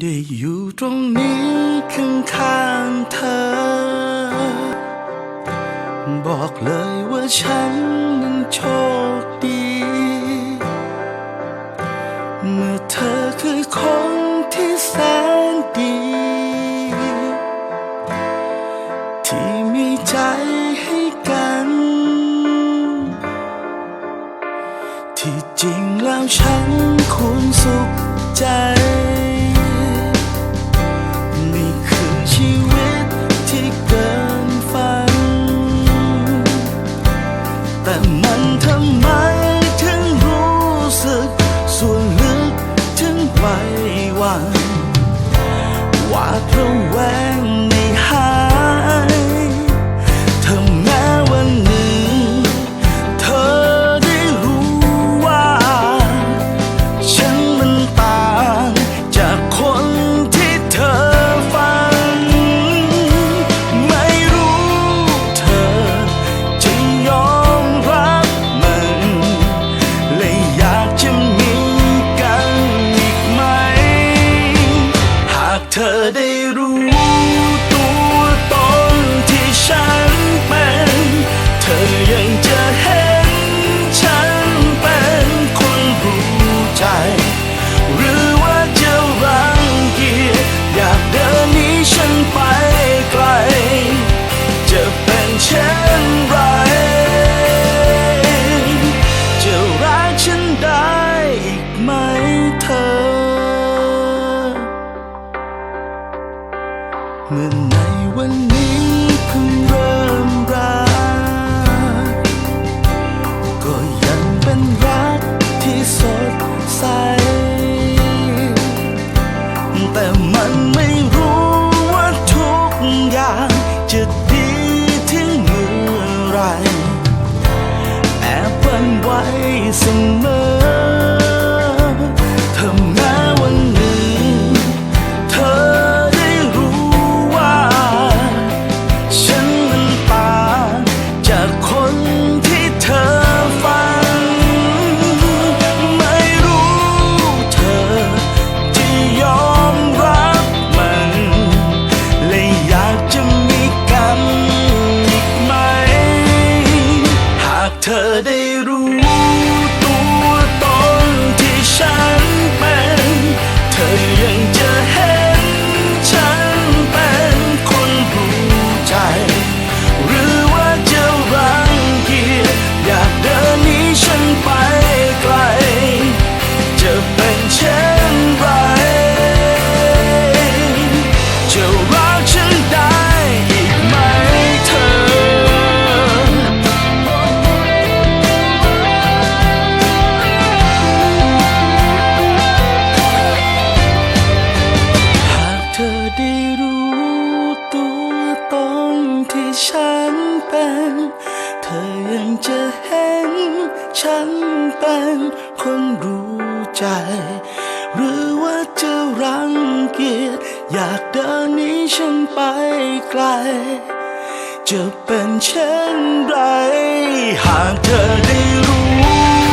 ได้อยู่ตรงนี้ข้างๆเธอ บอกเลยว่าฉันนั้นโชคดี เมื่อเธอคือคนที่แสนดี ที่มีใจให้กัน ที่จริงแล้วฉันควรสุขใจ หวาดระแวง เมื่อในวันนี้เพิ่งเริ่มรัก ก็ยังเป็นรักที่สดใส แต่มันไม่รู้ว่าทุกอย่างจะดีถึงเมื่อไร แอบหวันไหวเสมอ ห ฉันเป็น เธอยังจะเห็น ฉันเป็นคนรู้ใจ หรือว่าจะรังเกียจอยากเดินนี้ฉันไปไกล จะเป็นเช่นไร หากเธอได้รู้